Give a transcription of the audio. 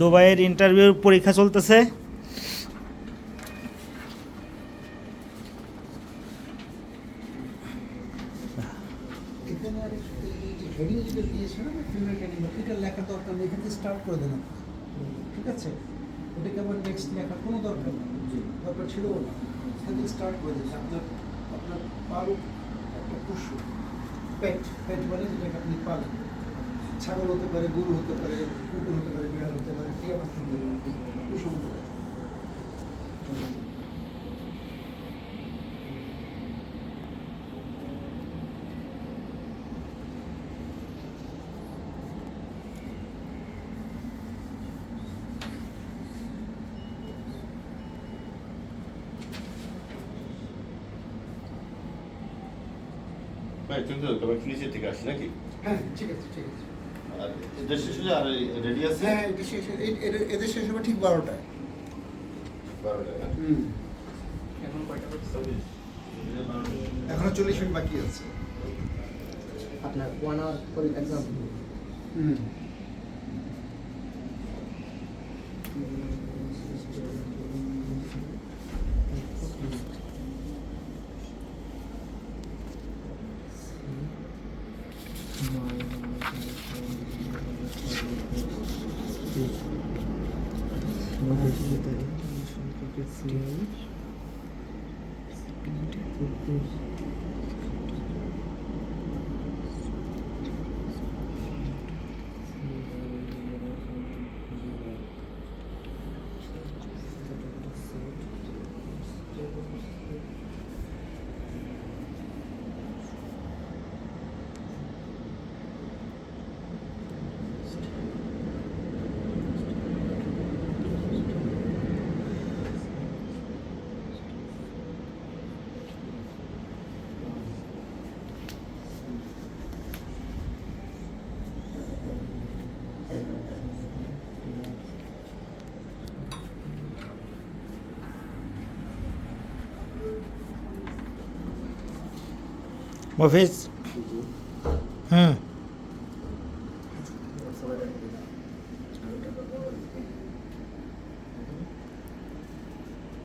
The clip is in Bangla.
দুবাইয়ের ইন্টারভিউ পরীক্ষা চলতেছে। এখানে আর হেডিং যেটা দিয়েছে না ফিমেল ক্যানিমাল এটা লেখার দরকার নেই স্টার্ট করে দেন ঠিক আছে? ওটাকে আবার নেক্সট লেখার কোনো দরকার নেই। দরকার ছিল না এখান স্টার্ট করে দিন আপনার আপনার পালু একটা পশু পেট পেট বলে যেটাকে আপনি পালেন। ছাগল হতে পারে গরু হতে পারে কুকুর হতে পারে টিয়া পাখি হতে পারে পশু হতে পারে ভাই তুমি তো তোমার নিচের থেকে আসি নাকি হ্যাঁ ঠিক আছে ঠিক আছে আর এদের শেষ হলে আর রেডি আছে হ্যাঁ এটা শেষ এ- এদের- এদের শেষ হবে ঠিক বারোটায় বারোটা না? হুম এখনও চল্লিশ মিনিট বাকি আছে আপনার ওয়ান আওয়ার পরে এক্সাম হুম সম্পর্কে মফিজ হুম